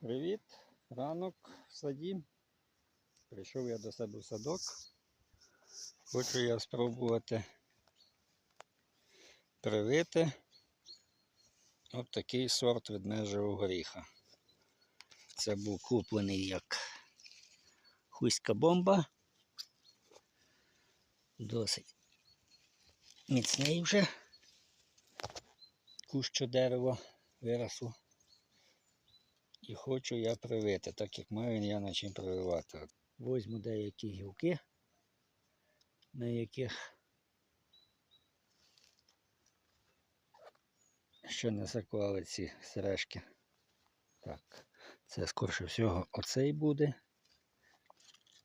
Привіт, ранок в саді. Прийшов я до себе в садок. Хочу я спробувати привити от такий сорт ведмежого горіха. Це був куплений як хуська бомба. Досить міцний вже. Кущу дерева виросло. І хочу я привити, так як маю я на чим прививати. Возьму деякі гілки, на яких ще не заклали ці сережки. Так, це скорше всього оцей буде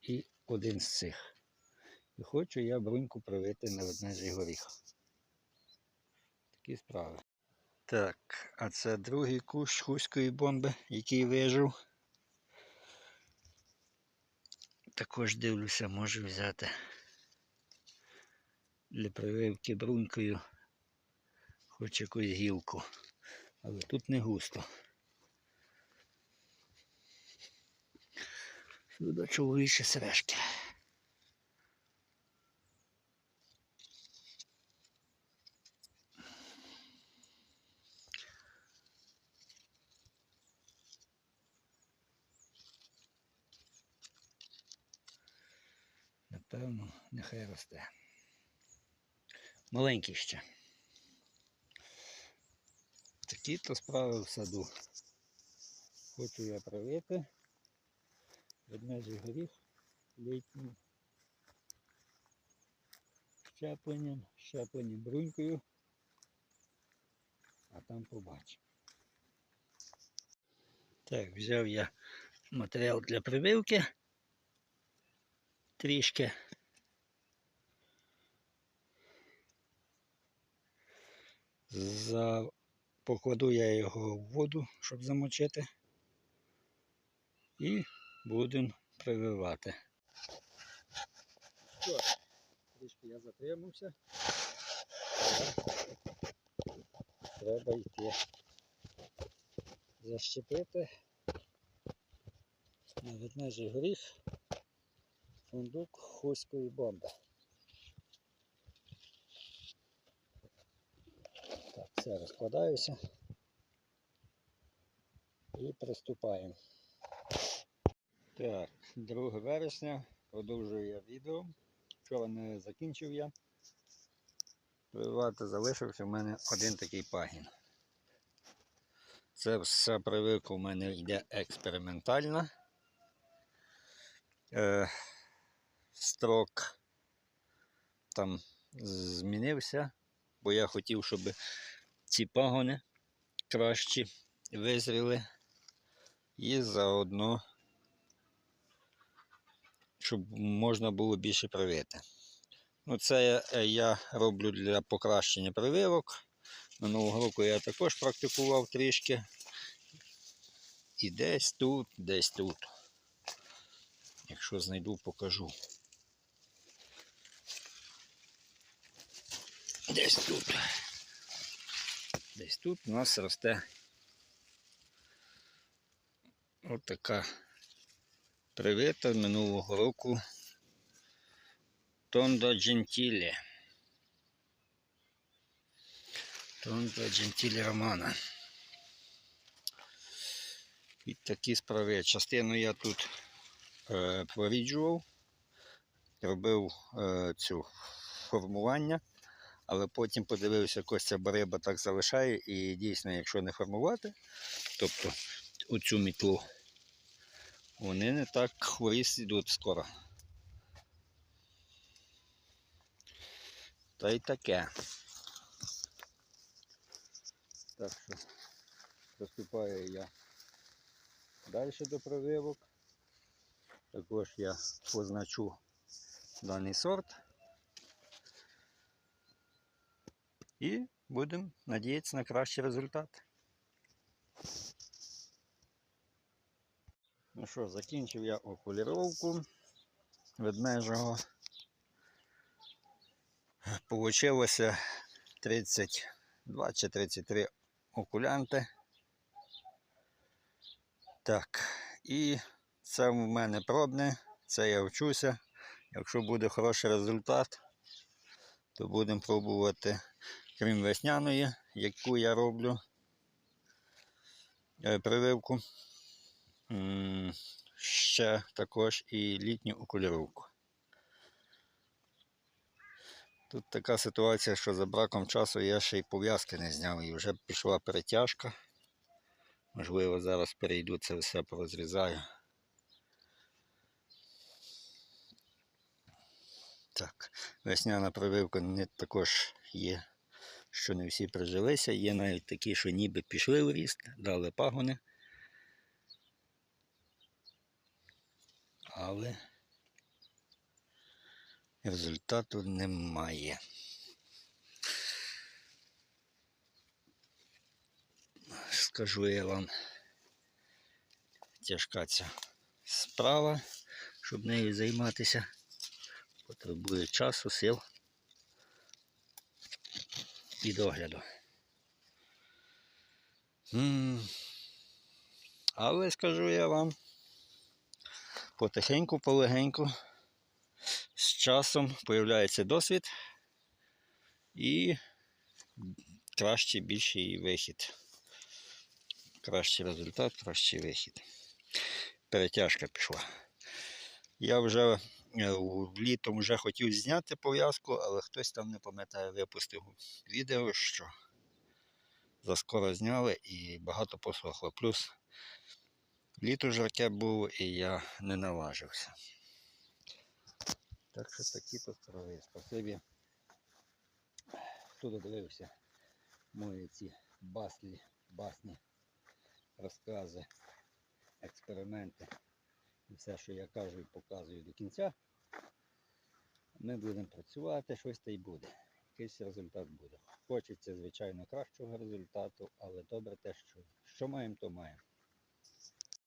і один з цих. І хочу я бруньку привити на одне ведмежий горіх. Такі справи. Так, а це другий кущ хуської бомби, який вижив. Також дивлюся, можу взяти для прививки брунькою хоч якусь гілку. Але тут не густо. Сюди чоловічі сережки. Напевно, нехай росте. Маленький ще. Такі то справи в саду. Хочу я привити. Ведмежий горіх літнім щепленням, щепленням брунькою. А там побачимо. Так, взяв я матеріал для прививки трішки. За... Покладу я його в воду, щоб замочити. І будемо прививати. Що, трішки я затримався. Треба йти защепити на ведмежий горіх фундук хуської бомби. Так, все, розкладаюся і приступаємо. Так, 2 вересня, продовжую я відео. Вчора не закінчив я. Прививати залишився в мене один такий пагін. Це вся прививка у мене йде експериментальна. Е, строк там змінився, бо я хотів, щоб ці пагони кращі визріли і заодно, щоб можна було більше привити. Ну, це я роблю для покращення прививок. Минулого року я також практикував трішки. І десь тут, десь тут. Якщо знайду, покажу. Десь тут. Десь тут у нас росте от така привита минулого року Тондо Джентілі. Тондо Джентілі Романа. І такі справи. Частину я тут е, проріджував, робив е, цю формування, але потім подивився, Костя Бариба так залишає, і дійсно, якщо не формувати, тобто оцю мітлу, вони не так хворість йдуть скоро. Та й таке. Так що приступаю я далі до прививок. Також я позначу даний сорт. І будемо надіятися на кращий результат. Ну що, закінчив я окуліровку ведмежого. Получилося 32 чи 33 окулянти. Так, і це в мене пробне, це я вчуся. Якщо буде хороший результат, то будемо пробувати, крім весняної, яку я роблю е, прививку. Ще також і літню окуліровку. Тут така ситуація, що за браком часу я ще й пов'язки не зняв і вже пішла перетяжка. Можливо, зараз перейду це все порозрізаю. Так, весняна прививка не також є, що не всі прижилися. Є навіть такі, що ніби пішли в ріст, дали пагони. Але результату немає. Скажу я вам, тяжка ця справа, щоб нею займатися. Потребує часу, сил і догляду. Але скажу я вам, потихеньку, полегеньку, з часом появляється досвід і кращий, більший вихід. Кращий результат, кращий вихід. Перетяжка пішла. Я вже літом вже хотів зняти пов'язку, але хтось там не пам'ятає, випустив відео, що заскоро зняли і багато посохло. Плюс літо жарке було і я не наважився. Так що такі то. Спасибі. Хто додивився мої ці баслі, басні, розкази, експерименти. Все, що я кажу і показую до кінця. Ми будемо працювати, щось та й буде. Якийсь результат буде. Хочеться, звичайно, кращого результату, але добре те, що, що маємо, то маємо.